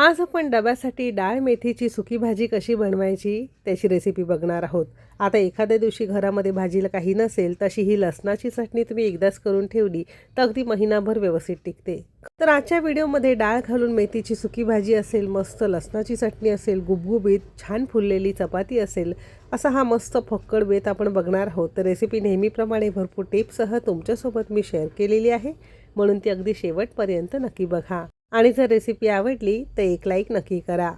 आज आपण डब्यासाठी डाळ मेथीची सुकी भाजी कशी बनवायची त्याची रेसिपी बघणार आहोत. आता एखाद्या दिवशी घरामध्ये भाजीला काही नसेल तशी ही लसणाची चटणी तुम्ही एकदाच करून ठेवली तर अगदी महिनाभर व्यवस्थित टिकते. तर आजच्या व्हिडिओमध्ये डाळ घालून मेथीची सुकी भाजी असेल मस्त लसणाची चटणी असेल गुबगुबीत छान फुललेली चपाती असेल असा हा मस्त फक्कड बेत आपण बघणार आहोत. तर रेसिपी नेहमीप्रमाणे भरपूर टिप्ससह तुमच्यासोबत मी शेअर केलेली आहे. म्हणून ती अगदी शेवटपर्यंत नक्की बघा. आणि जर रेसिपी आवडली तर एक लाईक नक्की करा.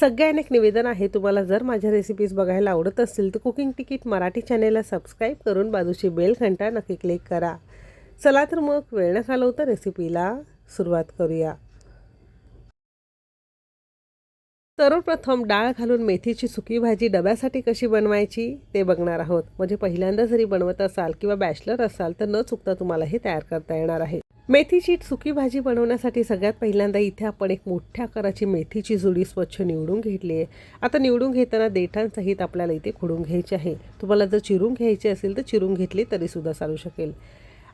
सगळ्यांना एक निवेदन आहे तुम्हाला जर माझ्या रेसिपीज बघायला आवडत असतील तर कुकिंग तिकीट मराठी चॅनेलला सबस्क्राईब करून बाजूची बेल घंटा नक्की क्लिक करा. चला तर मग वेळ न घालवता रेसिपीला सुरुवात करूया. सर्वप्रथम डाळ घालून मेथीची सुकी भाजी डब्यासाठी कशी बनवायची ते बघणार आहोत. म्हणजे पहिल्यांदा जरी बनवत असाल किंवा बॅचलर असाल तर न चुकता तुम्हाला हे तयार करता येणार आहे. मेथीची सुकी भाजी बनवण्यासाठी सगळ्यात पहिल्यांदा इथे आपण एक मोठ्या आकाराची मेथीची जुडी स्वच्छ निवडून घेतली आहे. आता निवडून घेताना देठांसहित आपल्याला इथे खुडून घ्यायची आहे. तुम्हाला जर चिरून घ्यायची असेल तर चिरून घेतली तरीसुद्धा चालू शकेल.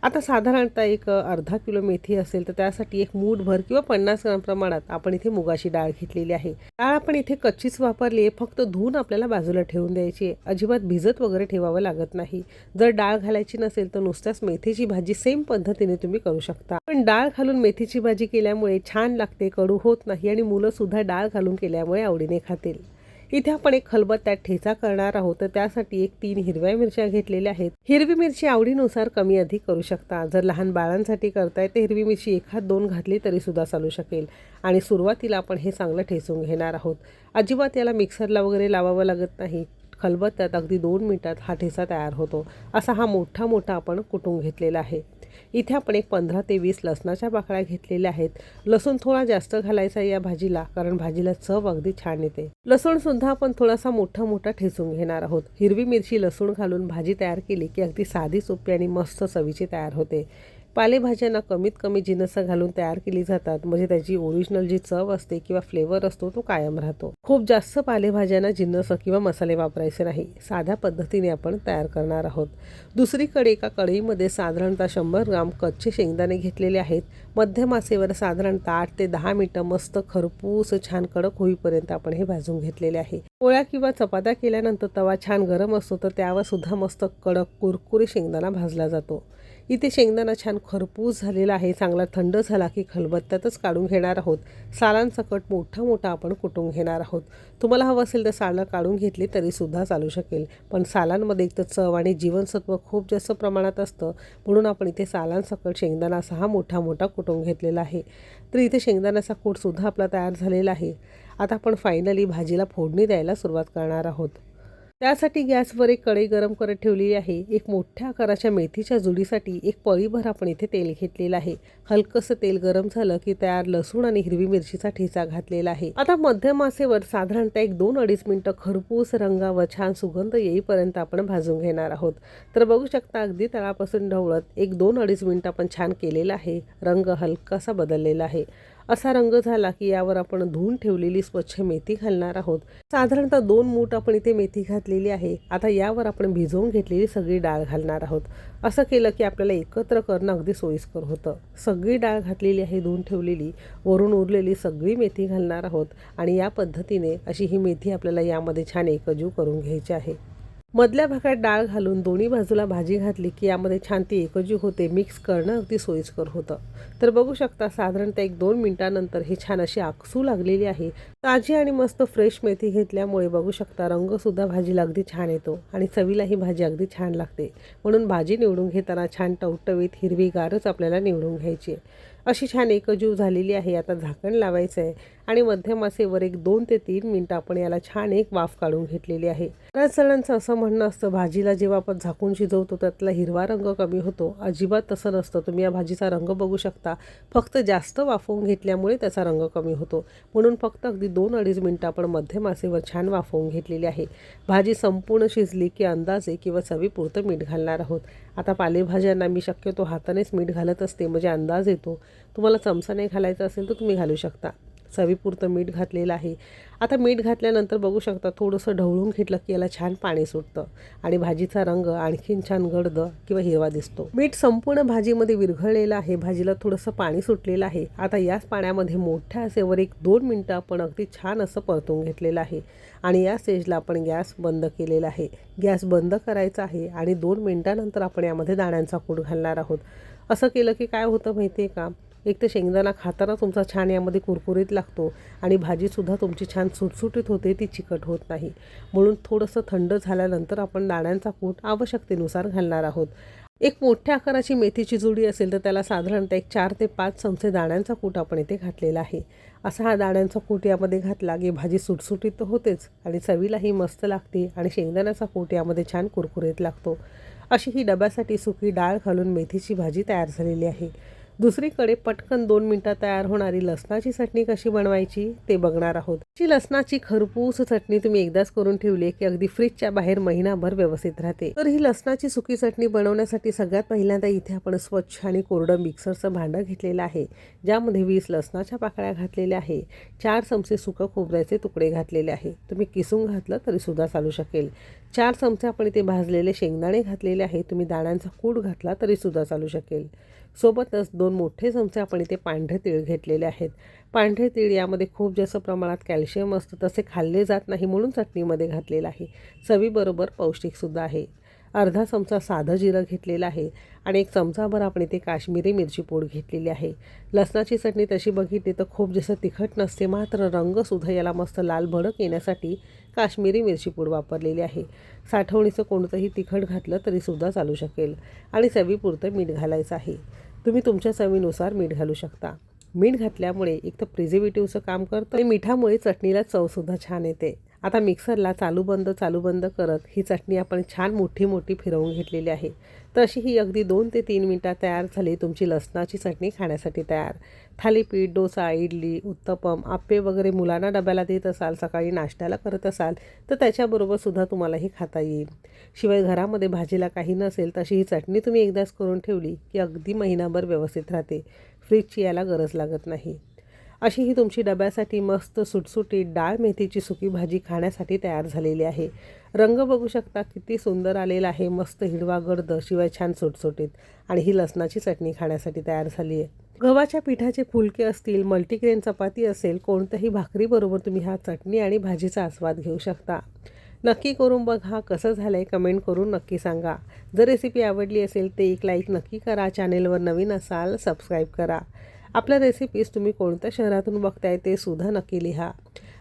आता साधारणतः एक अर्धा किलो मेथी असेल तर त्यासाठी एक मूठभर किंवा पन्नास ग्राम प्रमाणात आपण इथे मुगाची डाळ घेतलेली आहे. डाळ आपण इथे कच्चीच वापरली आहे फक्त धुवून आपल्याला बाजूला ठेवून द्यायची अजिबात भिजत वगैरे ठेवावं लागत नाही. जर डाळ घालायची नसेल तर नुसत्याच मेथीची भाजी सेम पद्धतीने तुम्ही करू शकता. पण डाळ घालून मेथीची भाजी केल्यामुळे छान लागते कडू होत नाही आणि मुलं सुद्धा डाळ घालून केल्यामुळे आवडीने खातील. इथे आपण एक खलबत त्यात ठेचा करणार आहोत. तर त्यासाठी एक तीन हिरव्या मिरच्या घेतलेल्या आहेत. हिरवी मिरची आवडीनुसार कमी अधिक करू शकता. जर लहान बाळांसाठी करताय तर हिरवी मिरची एखाद दोन घातली तरी सुद्धा चालू शकेल. आणि सुरुवातीला आपण हे चांगलं ठेचून घेणार आहोत. अजिबात याला मिक्सरला वगैरे लावावं लागत नाही. खलबत्त्यात अगदी दोन मिनिटात हा ठेचा तयार होतो. असा हा मोठा मोठा आपण कुटून घेतलेला आहे. इथे आपण एक पंधरा ते वीस लसणाच्या पाकळ्या घेतलेल्या आहेत. लसूण थोडा जास्त घालायचा या भाजीला कारण भाजीला चव अगदी छान येते. लसूण सुद्धा आपण थोडासा मोठा मोठा ठेचून घेणार आहोत. हिरवी मिरची लसूण घालून भाजी तयार केली की अगदी साधी सोपी आणि मस्त चवीची तयार होते. पालेभाज्यांना कमीत कमी जिनसं घालून तयार केली जातात. म्हणजे त्याची ओरिजिनल जी चव असते किंवा फ्लेवर असतो तो कायम राहतो. खूप जास्त पालेभाज्यांना जिन्नस किंवा मसाले वापरायचे नाही. साध्या पद्धतीने आपण तयार करणार आहोत. दुसरीकडे एका कढईमध्ये साधारणतः शंभर ग्राम कच्चे शेंगदाणे घेतलेले आहेत. मध्यम आचेवर साधारणतः आठ ते दहा मिनटं मस्त खरपूस छान कडक होईपर्यंत आपण हे भाजून घेतलेले आहे. पोळ्या किंवा चपात्या केल्यानंतर तवा छान गरम असतो तर त्यावर सुद्धा मस्त कडक कुरकुरी शेंगदाणा भाजला जातो. इथे शेंगदाणा छान खरपूस झालेला आहे. चांगला थंड झाला की खलबत्त्यातच काढून घेणार आहोत. सालांसकट मोठा मोठा आपण कुटून घेणार आहोत. तुम्हाला हवं असेल तर सालं काढून घेतली तरीसुद्धा चालू शकेल. पण सालांमध्ये एक तर चव आणि जीवनसत्व खूप जास्त प्रमाणात असतं. म्हणून आपण इथे सालांसकट शेंगदाणा असा हा मोठा मोठा कुटून घेतलेला आहे. तर इथे शेंगदाण्याचा कूटसुद्धा आपला तयार झालेला आहे. आता आपण फायनली भाजीला फोडणी द्यायला सुरुवात करणार आहोत. त्यासाठी गॅसवर एक कढई गरम करत ठेवलेली आहे. एक मोठ्या आकाराच्या मेथीच्या जुडीसाठी एक पळीभर आपण इथे तेल घेतलेलं आहे. हलकंसं तेल गरम झालं की तयार लसूण आणि हिरवी मिरचीचा ठेचा घातलेला आहे. आता मध्यम आसेवर साधारणतः एक दोन अडीच मिनिटं खरपूस रंगावर छान सुगंध येईपर्यंत आपण भाजून घेणार आहोत. तर बघू शकता अगदी तळापासून ढवळत एक दोन अडीच मिनिटं आपण छान केलेला आहे. रंग हलकासा बदललेला आहे. असा रंग झाला की यावर आपण धुवून ठेवलेली स्वच्छ मेथी घालणार आहोत. साधारणतः दोन मूठ आपण इथे मेथी घातलेली आहे. आता यावर आपण भिजवून घेतलेली सगळी डाळ घालणार आहोत. असं केलं की आपल्याला एकत्र करणं अगदी सोयीस्कर होतं. सगळी डाळ घातलेली आहे धुवून ठेवलेली. वरून उरलेली सगळी मेथी घालणार आहोत आणि या पद्धतीने अशी ही मेथी आपल्याला यामध्ये छान एकजीव करून घ्यायची आहे. मधल्या भागात डाळ घालून दोन्ही बाजूला भाजी घातली की यामध्ये छान ती एकजीव होते. मिक्स करणं अगदी सोयीस्कर होतं. तर बघू शकता साधारणतः एक दोन मिनिटानंतर ही छान अशी आकसू लागलेली आहे. ताजी आणि मस्त फ्रेश मेथी घेतल्यामुळे बघू शकता रंगसुद्धा भाजीला अगदी छान येतो आणि चवीला ही भाजी अगदी छान लागते. म्हणून भाजी निवडून घेताना छान टवटवीत हिरवीगारच आपल्याला निवडून घ्यायची आहे. अशी छान एकजीव झालेली आहे. आता झाकण लावायचं आहे आणि मध्यमासेवर एक दोन ते तीन मिनटं आपण याला छान एक वाफ काढून घेतलेली आहे. बऱ्याच जणांचं असं म्हणणं असतं भाजीला जेव्हा आपण झाकून शिजवतो त्यातला हिरवा रंग कमी होतो. अजिबात तसं नसतं. तुम्ही या भाजीचा रंग बघू शकता. फक्त जास्त वाफवून घेतल्यामुळे त्याचा रंग कमी होतो. म्हणून फक्त अगदी दोन अडीच मिनटं आपण मध्यम आसेवर छान वाफवून घेतलेली आहे. भाजी संपूर्ण शिजली की अंदाजे किंवा चवीपुरतं मीठ घालणार आहोत. आता पालेभाज्यांना मी शक्यतो हातानेच मीठ घालत असते. म्हणजे अंदाज येतो. तुम्हाला चमचा नाही घालायचा असेल तर तुम्ही घालू शकता. चवीपुरतं मीठ घातलेलं आहे. आता मीठ घातल्यानंतर बघू शकता थोडंसं ढवळून घेतलं की याला छान पाणी सुटतं आणि भाजीचा रंग आणखीन छान गडद किंवा हिरवा दिसतो. मीठ संपूर्ण भाजीमध्ये विरघळलेलं आहे भाजीला थोडंसं पाणी सुटलेलं आहे. आता याच पाण्यामध्ये मोठ्या असेवर एक दोन मिनटं आपण अगदी छान असं परतून घेतलेलं आहे आणि या स्टेजला आपण गॅस बंद केलेला आहे. गॅस बंद करायचा आहे आणि दोन मिनटानंतर आपण यामध्ये दाण्यांचा कूट घालणार आहोत. असं केलं की काय होतं माहिती आहे का? एक तर शेंगदाणा खाताना तुमचा छान यामध्ये कुरकुरीत लागतो आणि भाजीसुद्धा तुमची छान सुटसुटीत होते ती चिकट होत नाही. म्हणून थोडंसं थंड झाल्यानंतर आपण दाण्यांचा कूट आवश्यकतेनुसार घालणार आहोत. एक मोठ्या आकाराची मेथीची जुडी असेल तर त्याला साधारणतः एक चार ते पाच चमचे दाण्यांचा कूट आपण इथे घातलेला आहे. असा हा दाण्यांचा कूट यामध्ये घातला की भाजी सुटसुटीत तर होतेच आणि चवीलाही मस्त लागते आणि शेंगदाण्याचा कूट यामध्ये छान कुरकुरीत लागतो. अशी ही डब्यासाठी सुकी डाळ घालून मेथीची भाजी तयार झालेली आहे. दुसरीकडे पटकन दोन मिनटात तयार होणारी लसणाची चटणी कशी बनवायची ते बघणार आहोत. जी लसणाची खरपूस चटणी तुम्ही एकदाच करून ठेवली की अगदी फ्रीजच्या बाहेर महिनाभर व्यवस्थित राहते. तर ही लसणाची सुकी चटणी बनवण्यासाठी सगळ्यात पहिल्यांदा इथे आपण स्वच्छ आणि कोरडं मिक्सरचं भांडं घेतलेलं आहे ज्यामध्ये वीस लसणाच्या पाकळ्या घातलेल्या आहे चार चमचे सुकं खोबऱ्याचे तुकडे घातलेले आहे. तुम्ही किसून घातलं तरी सुद्धा चालू शकेल. चार चमचे आपण इथे भाजलेले शेंगदाणे घातलेले आहे तुम्ही दाण्यांचा कूट घातला तरी सुद्धा चालू शकेल. सोबतच दोन दोन मोठे चमचे आपण इथे पांढरे तीळ घेतलेले आहेत. पांढरे तीळ यामध्ये खूप जास्त प्रमाणात कॅल्शियम असतं तसे खाल्ले जात नाही म्हणून चटणीमध्ये घातलेलं आहे. चवीबरोबर पौष्टिकसुद्धा आहे. अर्धा चमचा साधं जिरं घेतलेलं आहे आणि एक चमचाभर आपण इथे काश्मीरी मिरची पूड घेतलेली आहे. लसणाची चटणी तशी बघितली तर खूप जास्त तिखट नसते मात्र रंगसुद्धा याला मस्त लाल भडक येण्यासाठी काश्मीरी मिरची पूड वापरलेली आहे. साठवणीचं कोणतंही तिखट घातलं तरीसुद्धा चालू शकेल आणि चवीपुरतं मीठ घालायचं आहे. तुम्ही तुमच्या चवीनुसार मीठ घालू शकता. मीठ घातल्यामुळे एक तर प्रिझर्वेटिव्हचं काम करतं आणि मिठामुळे चटणीला चवसुद्धा छान येते. आता मिक्सरला चालू बंद चालू बंद करत ही चटणी आपण छान मोठी मोठी फिरवून घेतलेली आहे. तशी ही अगदी दोन ते तीन मिनटात तयार झाली तुमची लसणाची चटणी खाण्यासाठी तयार. थालीपीठ डोसा इडली उत्तपम आप्पे वगैरे मुलांना डब्याला देत असाल सकाळी नाश्त्याला करत असाल तर त्याच्याबरोबर सुद्धा तुम्हाला ही खाता येईल. शिवाय घरामध्ये भाजीला काही नसेल तशी ही चटणी तुम्ही एकदाच करून ठेवली की अगदी महिनाभर व्यवस्थित राहते. फ्रीजची यायला गरज लागत नाही. अशी ही तुमची डब्यासाठी मस्त सुटसुटीत डाळ मेथीची सुकी भाजी खाण्यासाठी तयार झालेली आहे. रंग बघू शकता किती सुंदर आलेला आहे मस्त हिरवा गर्द शिवाय छान सुटसुटीत. आणि ही लसणाची चटणी खाण्यासाठी तयार झाली आहे. गव्हाच्या पिठाचे फुलके असतील मल्टीग्रेन चपाती असेल कोणत्याही भाकरीबरोबर तुम्ही हा चटणी आणि भाजीचा आस्वाद घेऊ शकता. नक्की करून बघा कसं झालं आहे कमेंट करून नक्की सांगा. जर रेसिपी आवडली असेल ते एक लाईक नक्की करा चॅनेलवर नवीन असाल सबस्क्राईब करा. आपल्या रेसिपीज तुम्ही कोणत्या शहरातून बघताय ते सुद्धा नक्की लिहा.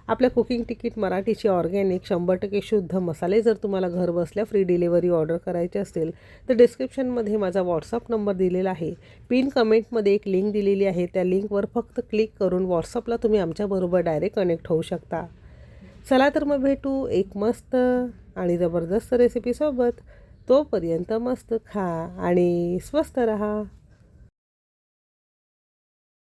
आपल्या कुकिंग तिकीट मराठीची ऑर्गॅनिक शंभर टक्के शुद्ध मसाले जर तुम्हाला घर बसल्या फ्री डिलिव्हरी ऑर्डर करायचे असेल तर डिस्क्रिप्शनमध्ये माझा व्हॉट्सअप नंबर दिलेला आहे. पिन कमेंटमध्ये एक लिंक दिलेली आहे. त्या लिंकवर फक्त क्लिक करून व्हॉट्सअपला तुम्ही आमच्याबरोबर डायरेक्ट कनेक्ट होऊ शकता. चला तर मग भेटू एक मस्त आणि जबरदस्त रेसिपीसोबत तोपर्यंत मस्त खा आणि स्वस्त रहा.